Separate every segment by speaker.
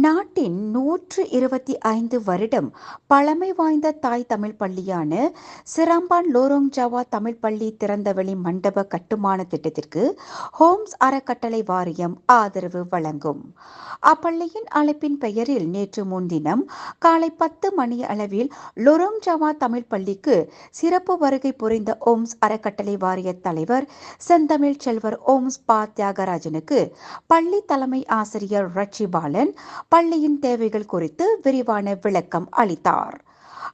Speaker 1: நாட்டின் நூற்று இருபத்தி ஐந்து வருடம் பழமை வாய்ந்த தாய் தமிழ் பள்ளியான சிராம்பான் லோரோங் ஜாவா தமிழ் பள்ளி திறந்தவெளி மண்டப கட்டுமான திட்டத்திற்கு ஹோம்ஸ் அறக்கட்டளை வாரியம் ஆதரவு வழங்கும். அப்பள்ளியின் அழைப்பின் பெயரில் நேற்று முன்தினம் காலை பத்து மணி அளவில் லொரோங் ஜாவா தமிழ் பள்ளிக்கு சிறப்பு வருகை புரிந்த ஓம்ஸ் அறக்கட்டளை வாரிய தலைவர் செந்தமிழ் செல்வர் ஓம்ஸ் பா தியாகராஜனுக்கு பள்ளி தலைமை ஆசிரியர் ரட்சி பாலன் பள்ளியின் தேவைகள் குறித்து விரிவான விளக்கம் அளித்தார்.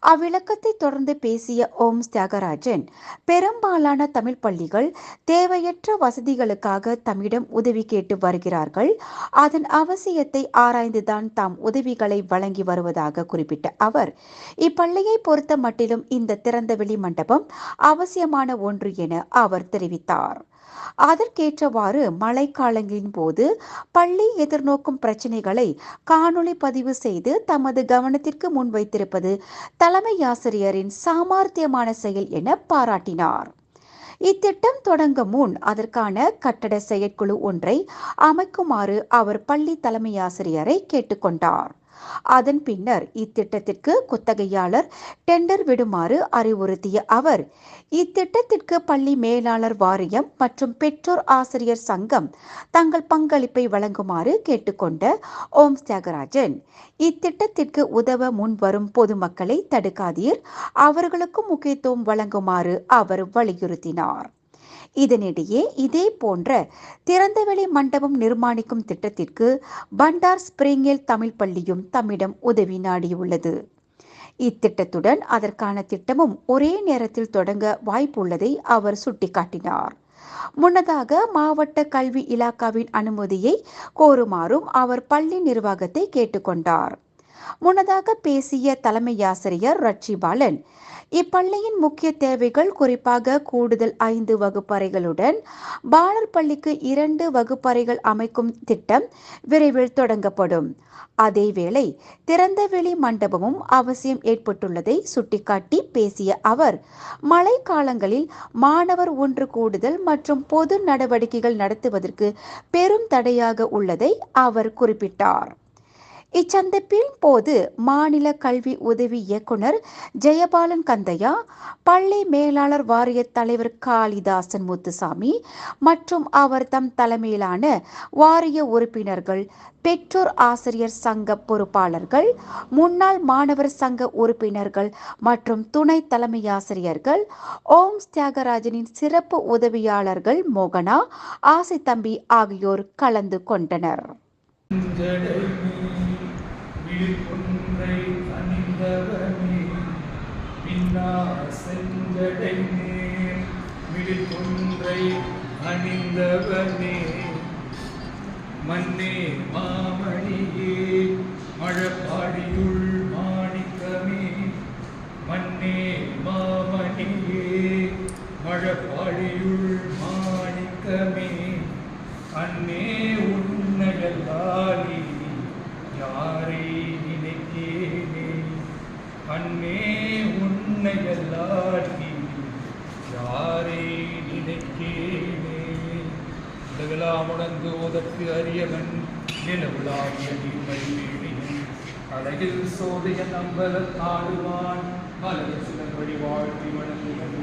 Speaker 1: அவ்விளக்கத்தை தொடர்ந்து பேசிய ஓம் தியாகராஜன் பெரும்பாலான தமிழ் பள்ளிகள் தேவையற்ற வசதிகளுக்காக தம்மிடம் உதவி கேட்டு வருகிறார்கள். அதன் அவசியத்தை ஆராய்ந்துதான் தாம் உதவிகளை வழங்கி வருவதாக குறிப்பிட்ட அவர் இப்பள்ளியை பொறுத்த மட்டிலும் இந்த திறந்தவெளி மண்டபம் அவசியமான ஒன்று என அவர் தெரிவித்தார். அதற்கேற்றவாறு மழைக்காலங்களின் போது பள்ளி எதிர்நோக்கும் பிரச்சனைகளை காணொளி பதிவு செய்து தமது கவனத்திற்கு முன்வைத்திருப்பது தலைமை ஆசிரியரின் சாமர்த்தியமான செயல் என பாராட்டினார். இத்திட்டம் தொடங்க முன் அதற்கான கட்டட செயற்குழு ஒன்றை அமைக்குமாறு அவர் பள்ளி தலைமை ஆசிரியரை கேட்டுக்கொண்டார். அதன் பின்னர் இத்திட்டத்திற்கு குத்தகையாளர் டெண்டர் விடுமாறு அறிவுறுத்திய அவர் இத்திட்டத்திற்கு பள்ளி மேலாளர் வாரியம் மற்றும் பெற்றோர் ஆசிரியர் சங்கம் தங்கள் பங்களிப்பை வழங்குமாறு கேட்டுக்கொண்ட ஓம் தியாகராஜன் இத்திட்டத்திற்கு உதவ முன்வரும் பொதுமக்களை தடுக்காதீர் அவர்களுக்கும் முக்கியத்துவம் வழங்குமாறு அவர் வலியுறுத்தினார். இதனிடையே இதே போன்ற திறந்தவெளி மண்டபம் நிர்மாணிக்கும் திட்டத்திற்கு பண்டார் ஸ்பிரிங்கில் தமிழ் பள்ளியும் தம்மிடம் உதவி நாடியுள்ளது. இத்திட்டத்துடன் அதற்கான திட்டமும் ஒரே நேரத்தில் தொடங்க வாய்ப்புள்ளதை அவர் சுட்டிக்காட்டினார். முன்னதாக மாவட்ட கல்வி இலாக்காவின் அனுமதியை கோருமாறும் அவர் பள்ளி நிர்வாகத்தை கேட்டுக்கொண்டார். முன்னதாக பேசிய தலைமை ஆசிரியர் ரட்சி பாலன் இப்பள்ளியின் முக்கிய தேவைகள் குறிப்பாக கூடுதல் ஐந்து வகுப்பறைகளுடன் பாலர் பள்ளிக்கு இரண்டு வகுப்பறைகள் அமைக்கும் திட்டம் விரைவில் தொடங்கப்படும். அதேவேளை திறந்தவெளி மண்டபமும் அவசியம் ஏற்பட்டுள்ளதை சுட்டிக்காட்டி பேசிய அவர் மழை காலங்களில் மாணவர் ஒன்று கூடுதல் மற்றும் பொது நடவடிக்கைகள் நடத்துவதற்கு பெரும் தடையாக உள்ளதை அவர் குறிப்பிட்டார். இச்சந்திப்பின் போது மாநில கல்வி உதவி இயக்குனர் ஜெயபாலன் கந்தையா பள்ளி மேலாளர் வாரிய தலைவர் காளிதாசன் முத்துசாமி மற்றும் அவர் தம் தலைமையிலான வாரிய உறுப்பினர்கள் பெற்றோர் ஆசிரியர் சங்க பொறுப்பாளர்கள் முன்னாள் மாணவர் சங்க உறுப்பினர்கள் மற்றும் துணை தலைமை ஆசிரியர்கள் தியாகராஜனின் சிறப்பு உதவியாளர்கள் மோகனா ஆசை தம்பி ஆகியோர் கலந்து கொண்டனர்.
Speaker 2: குன்றை அணிந்தவனே பின்னா செஞ்சடை நேர் விழிப்புன்றை அணிந்தவனே மன்னே மாமணியே மழப்பாடியுள் மாணிக்கமே. மன்னே மாமணியே மழப்பாடியுள் மாணிக்கமே. அன்னே அன்னே உன்னையல்லாடி யாரை நினைத்தேனே உலகெல்லாம் உணர்ந்து ஓதற்கு அரியவன் நிலவுலாவிய நீர்மை அழகில் சோதைய நம்பல ஆடுவான் மலர் சில வழி வாழ்த்தி வணங்குவது